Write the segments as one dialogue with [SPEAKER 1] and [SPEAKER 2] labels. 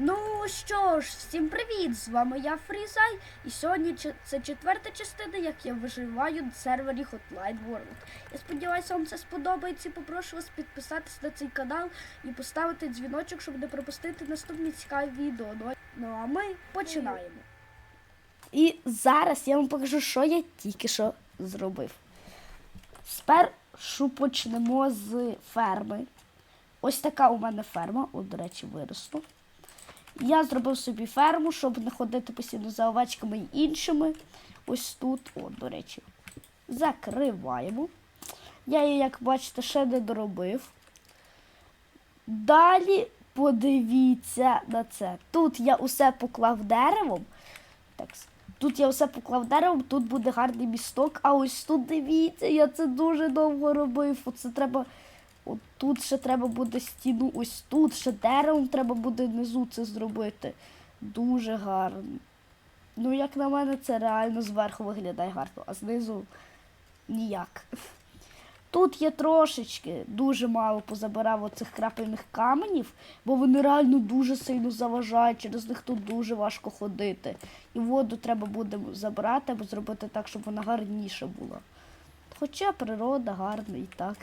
[SPEAKER 1] Ну що ж, всім привіт! З вами я Фрізай, і сьогодні це четверта частина, як я виживаю на сервері Hotline World. Я сподіваюся, вам це сподобається. Попрошу вас підписатися на цей канал і поставити дзвіночок, щоб не пропустити наступні цікаві відео. Ну, Ну а ми починаємо. І зараз я вам покажу, що я тільки що зробив. Спершу почнемо з ферми. Ось така у мене ферма, от, до речі, виросла. Я зробив собі ферму, щоб не ходити постійно за овечками і іншими. Ось тут, о, до речі, закриваємо. Я її, як бачите, ще не доробив. Далі подивіться на це. Тут я усе поклав деревом. Так, тут я усе поклав деревом, тут буде гарний місток, а ось тут дивіться, я це дуже довго робив. Оце треба. От тут ще треба буде стіну, ось тут ще деревом треба буде внизу це зробити. Дуже гарно. Ну, як на мене, це реально зверху виглядає гарно, а знизу ніяк. Тут я трошечки дуже мало позабирав оцих крапельних каменів, бо вони реально дуже сильно заважають, через них тут дуже важко ходити. І воду треба буде забрати, або зробити так, щоб вона гарніша була. Хоча природа гарна і так.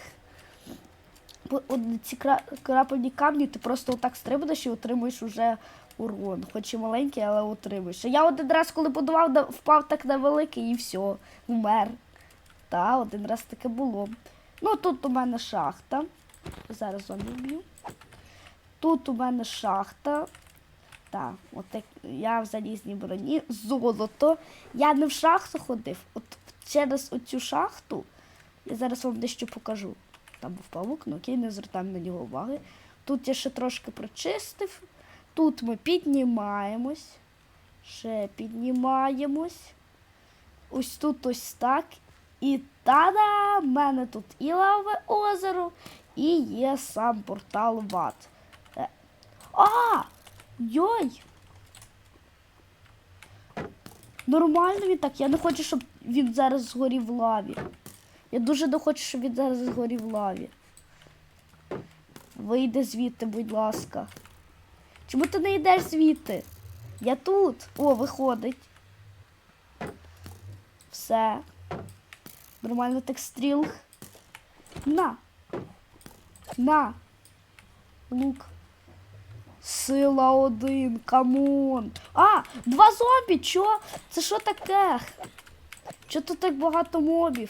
[SPEAKER 1] Ці крапельні камні ти просто отак стрибнеш і отримуєш уже урон. Хоч і маленький, але отримуєш. Я один раз, коли будував, впав так на великий і все, вмер. Та, один раз таке було. Ну, тут у мене шахта. Зараз зомбі вб'ю. Тут у мене шахта. Так, от так, я в залізній броні. Золото. Я не в шахту ходив. От через оцю шахту я зараз вам дещо покажу. Там був павук, ну окей, не звертаємо на нього уваги. Тут я ще трошки прочистив. Тут ми піднімаємось. Ще піднімаємось. Ось тут ось так. І та-да! В мене тут і лавове озеро, і є сам портал в ад. Е, А! Йой! Нормально він так. Я не хочу, щоб він зараз згорів в лаві. Я дуже не хочу, щоб він зараз згорів лаві. Вийди звідти, будь ласка. Чому ти не йдеш звідти? Я тут. О, виходить. Все. Нормально так стріл. На. На. Лук. Сила один, камон. А, два зомбі, чо? Це що таке? Чо тут так багато мобів?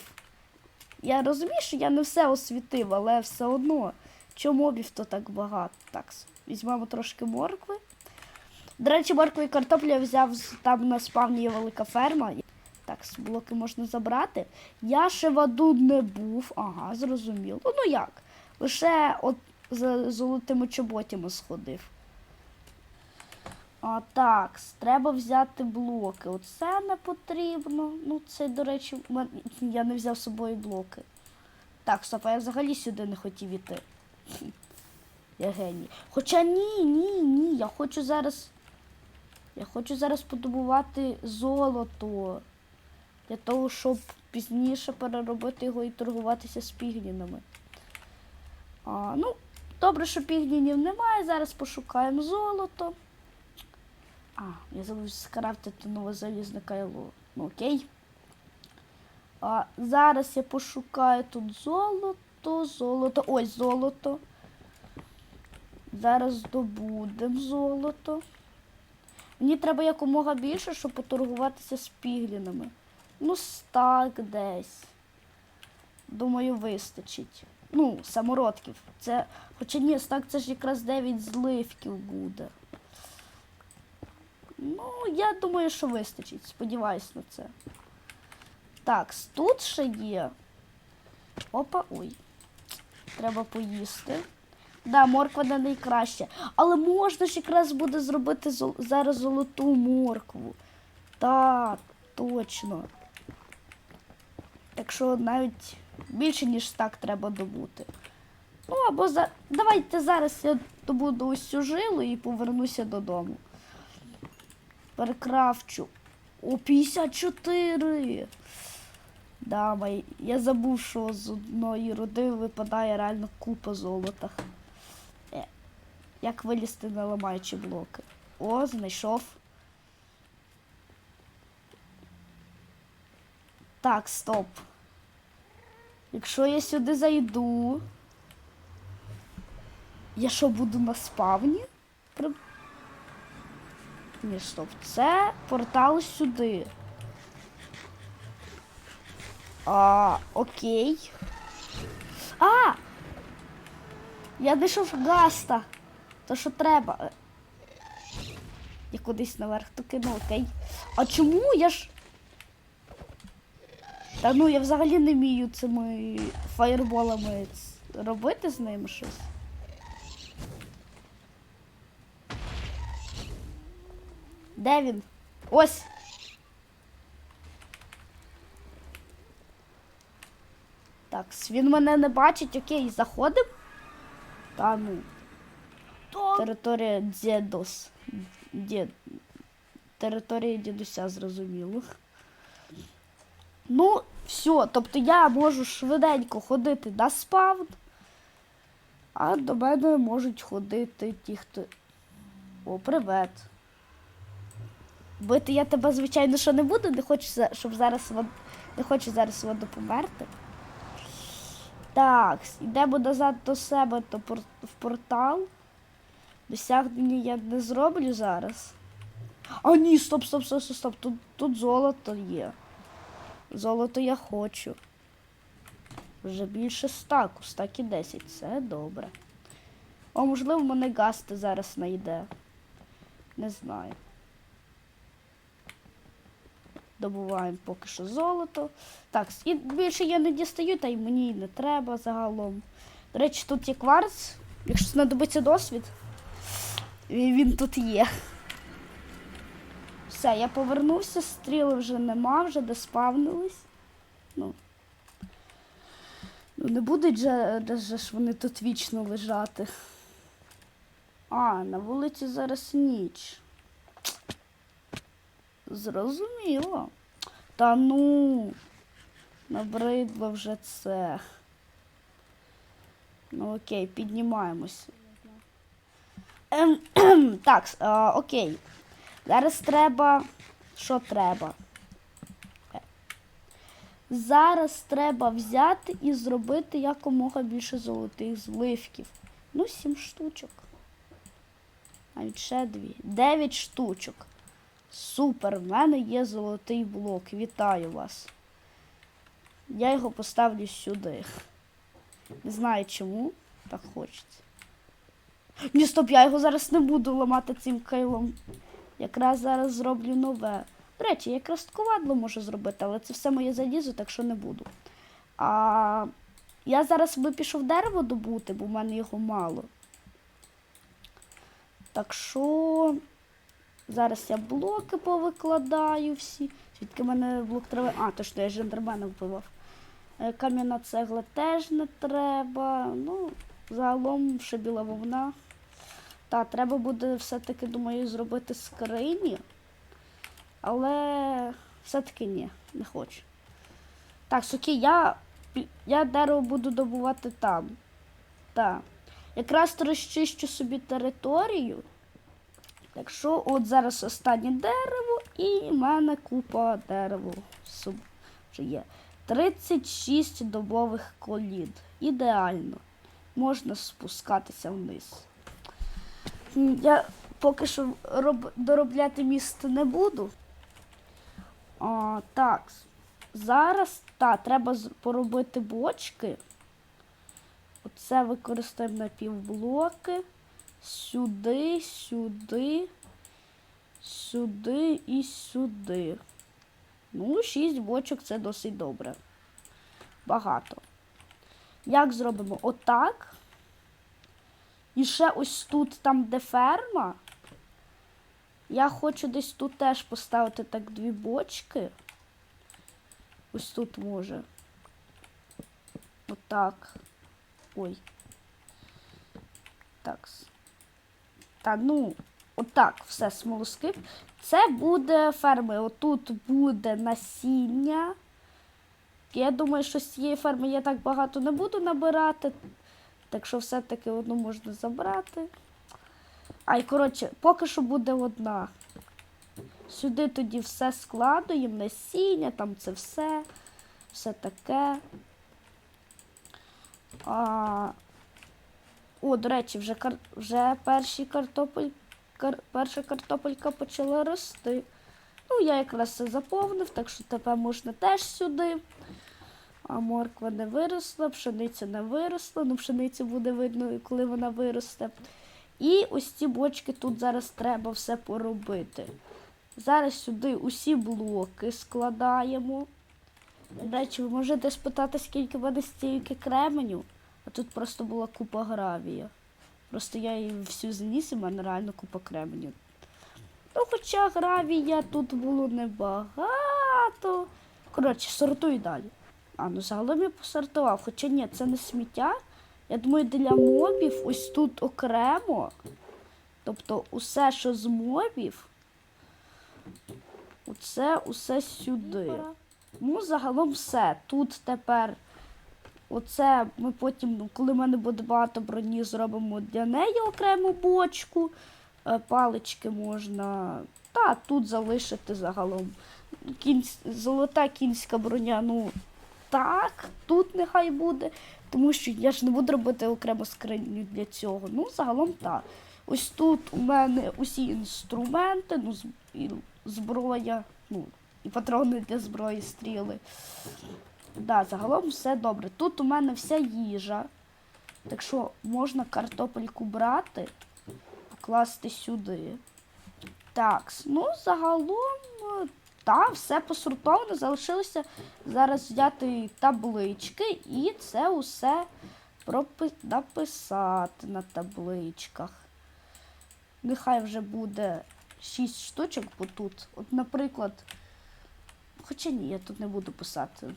[SPEAKER 1] Я розумію, що я не все освітив, але все одно. Чому мобів то так багато? Так, візьмемо трошки моркви. До речі, моркви і картоплю я взяв там на спавні є велика ферма. Так, блоки можна забрати. Я ще в аду не був. Ага, зрозуміло. Ну як? Лише от за золотими чоботями сходив. А так, треба взяти блоки. Оце не потрібно. Ну, це, до речі, я не взяв з собою блоки. Так, стоп, а я взагалі сюди не хотів іти. Я геній. Хоча ні, ні, ні. Я хочу зараз. Я хочу зараз подобувати золото. Для того, щоб пізніше переробити його і торгуватися з пігнінами. А, ну, добре, що пігнінів немає. Зараз пошукаємо золото. А, я забув скрафтити нове залізне кайло. Ну окей. А, зараз я пошукаю тут золото, золото. Ось золото. Зараз здобудемо золото. Мені треба якомога більше, щоб поторгуватися з піглінами. Ну, стак десь. Думаю, вистачить. Ну, самородків. Це. Хоча ні, стак це ж якраз 9 зливків буде. Ну, я думаю, що вистачить. Сподіваюсь на це. Так, тут ще є. Опа, ой. Треба поїсти. Да, морква не найкраща. Але можна ж якраз буде зробити зол- зараз золоту моркву. Так, точно. Так що навіть більше, ніж так треба добути. Ну, або за. Давайте зараз я добуду ось цю жилу і повернуся додому. Перекрафчу. О, 54. Да, май- я забув, що з одної роди випадає реально купа золота. Як вилізти, не ламаючи блоки. О, знайшов. Так, стоп. Якщо я сюди зайду. Я що буду на спавні? Ні, стоп. Це портал сюди. А, окей. А! Я знайшов гаста. То що треба. Я кудись наверх то кину, окей. А чому я ж. Та ну я взагалі не вмію цими фаєрболами робити з ними щось. Де він? Ось. Так, він мене не бачить, окей, заходимо. Та ну. Територія дідус. Дід. Територія дідуся, зрозуміло. Ну, все, тобто я можу швиденько ходити на спавн, а до мене можуть ходити ті, хто. О, привет. Бити я тебе, звичайно, що не буду, не хочу, щоб зараз не хочу зараз воду померти. Так, йдемо назад до себе то в портал. Досягнення я не зроблю зараз. А ні, стоп, стоп, стоп, стоп, стоп. Тут, тут золото є. Золото я хочу. Вже більше стаку, стак і 10. Це добре. О, можливо, мене гасти зараз знайде. Не знаю. Добуваємо поки що золото. Так, і більше я не дістаю, та й мені й не треба загалом. До речі, тут є кварц. Якщо знадобиться досвід, він тут є. Все, я повернувся, стріли вже нема, вже доспавнились. Ну. Ну, не будуть же, же ж вони тут вічно лежати. А, на вулиці зараз ніч. Зрозуміло. Та ну, набридло вже це. Ну окей, піднімаємось. Ем, так, а, окей. Зараз треба. Що треба? Е. Зараз треба взяти і зробити якомога більше золотих зливків. Ну, сім штучок. Навіть ще дві. Дев'ять штучок. Супер, в мене є золотий блок. Вітаю вас. Я його поставлю сюди. Не знаю чому. Так хочеться. Ні, стоп, я його зараз не буду ламати цим кайлом. Якраз зараз зроблю нове. До речі, я якраз ковадло можу зробити, але це все моє залізо, так що не буду. А я зараз би пішов дерево добути, бо в мене його мало. Так що зараз я блоки повикладаю всі. Звідки в мене блок трави. А, то що я жендермена вбивав. Е, Кам'яна цегла теж не треба. Ну, загалом ще біла вовна. Та, треба буде все-таки, думаю, зробити скрині. Але все-таки ні, не хочу. Так, окей, я, я дерево буду добувати там. Так. Якраз розчищу собі територію. Так що от зараз останнє дерево, і в мене купа дерева вже є. 36 добових колід. Ідеально. Можна спускатися вниз. Я поки що роб... доробляти місто не буду. А, так. Зараз та, треба поробити бочки. Оце використаємо на півблоки. Сюди, сюди, сюди і сюди. Ну, шість бочок це досить добре. Багато. Як зробимо? Отак. І ще ось тут, там, де ферма. Я хочу десь тут теж поставити так дві бочки. Ось тут може. Отак. Ой. Так. Та ну, отак, все, смолоскип. Це буде ферми. Отут буде насіння. Я думаю, що з цієї ферми я так багато не буду набирати. Так що все-таки одну можна забрати. Ай, коротше, поки що буде одна. Сюди тоді все складуємо, насіння, там це все, все таке. А... О, до речі, вже, кар... вже перші картопель... кар... перша картопелька почала рости. Ну, я якраз це заповнив, так що тепер можна теж сюди. А морква не виросла, пшениця не виросла. Ну, пшеницю буде видно, коли вона виросте. І ось ці бочки тут зараз треба все поробити. Зараз сюди усі блоки складаємо. До речі, ви можете спитати, скільки в мене стільки кременю, а тут просто була купа гравія. Просто я її всю заніс, і в мене реально купа кременю. Ну, хоча гравія тут було небагато. Коротше, сортуй далі. А, ну загалом я посортував. Хоча ні, це не сміття. Я думаю, для мобів ось тут окремо. Тобто усе, що з мобів, оце усе сюди. Ну, загалом все. Тут тепер оце ми потім, ну, коли в мене буде багато броні, зробимо для неї окрему бочку. Е, Палички можна. Та тут залишити загалом. Кінсь... Золота кінська броня, ну так, тут нехай буде. Тому що я ж не буду робити окрему скриню для цього. Ну, загалом так. Ось тут у мене усі інструменти, ну, зброя, ну, і патрони для зброї, стріли. Да, загалом все добре. Тут у мене вся їжа. Так що можна картопельку брати, покласти сюди. Так, ну загалом, та, все посортовано. Залишилося зараз взяти таблички і це усе написати на табличках. Нехай вже буде 6 штучок, бо тут. От, наприклад, хоча ні, я тут не буду писати.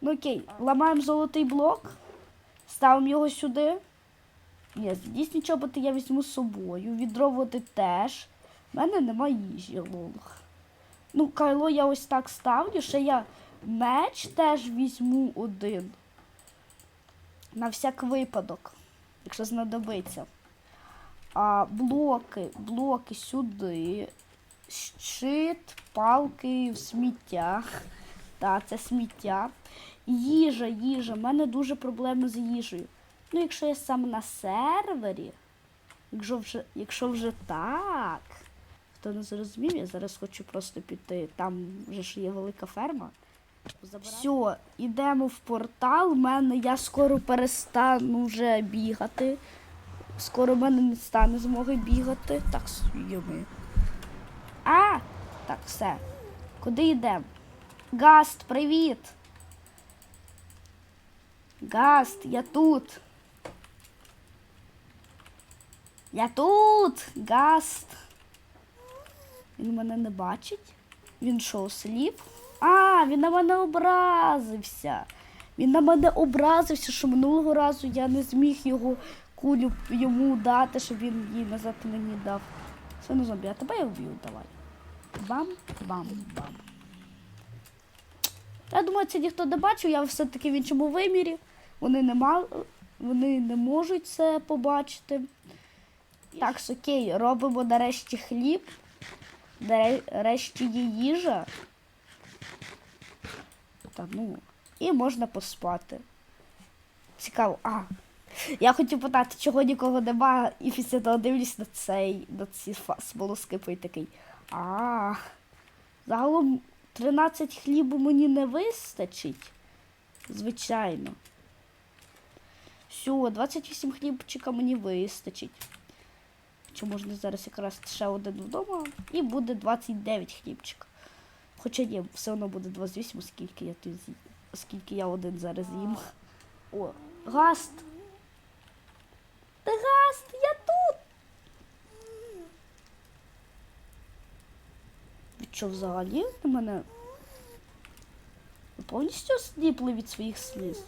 [SPEAKER 1] Ну окей, ламаємо золотий блок, ставимо його сюди. Ні, дійсно чоботи я візьму з собою. Відро теж. У мене немає їжі, лолх. Ну, кайло я ось так ставлю, ще я меч теж візьму один. На всяк випадок, якщо знадобиться. А блоки, блоки сюди. Щит, палки в сміття. Та, це сміття. Їжа, їжа. У мене дуже проблеми з їжею. Ну, якщо я сам на сервері, якщо вже, якщо вже так, хто не зрозумів, я зараз хочу просто піти. Там вже ж є велика ферма. Все, йдемо в портал. У мене я скоро перестану вже бігати. Скоро в мене не стане змоги бігати. Так, йоми. А! Так, все. Куди йдемо? Гаст, привіт! Гаст, я тут. Я тут, Гаст. Він мене не бачить. Він що, сліп? А, він на мене образився. Він на мене образився, що минулого разу я не зміг його кулю йому дати, щоб він її назад мені дав. Все ну зомбі, а тебе я вб'ю, давай. Бам, бам, бам. Я думаю, це ніхто не бачив, я все-таки в іншому вимірі. Вони не мали, вони не можуть це побачити. Так, окей, робимо нарешті хліб. Нарешті є їжа. Та ну. І можна поспати. Цікаво. А. Я хотів питати, чого нікого нема, і після того дивлюсь на цей, на ці смолоскипи і такий. А. Загалом 13 хлібу мені не вистачить. Звичайно. Все, 28 хлібчика мені вистачить. Чи можна зараз якраз ще один вдома і буде 29 хлібчик. Хоча ні, все одно буде 28, оскільки я тут з'їм. Оскільки я один зараз їм. О, гаст! Та гаст, я тут! Ви що взагалі мене? Повністю сліпли від своїх сліз?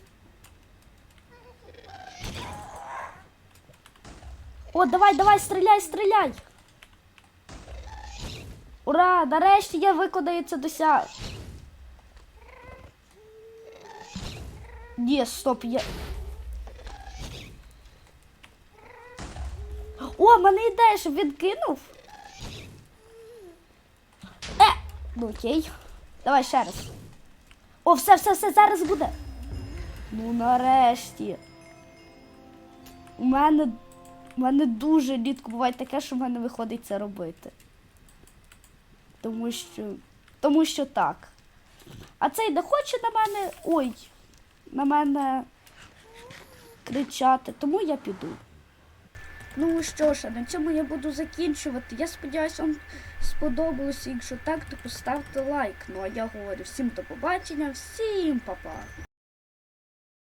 [SPEAKER 1] О, давай, давай, стріляй, стріляй! Ура! Нарешті я виконаю це дося. Ні, стоп, я. О, мене ідея, щоб він кинув. Е! Ну окей. Давай ще раз. О, все, все, все, зараз буде. Ну нарешті. У мене, у мене дуже рідко буває таке, що в мене виходить це робити. Тому що. Тому що так. А цей не хоче на мене. Ой, на мене кричати, тому я піду. Ну що ж, на цьому я буду закінчувати. Я сподіваюся, вам сподобалося. Якщо так, то поставте лайк. Ну а я говорю всім до побачення, всім па-па.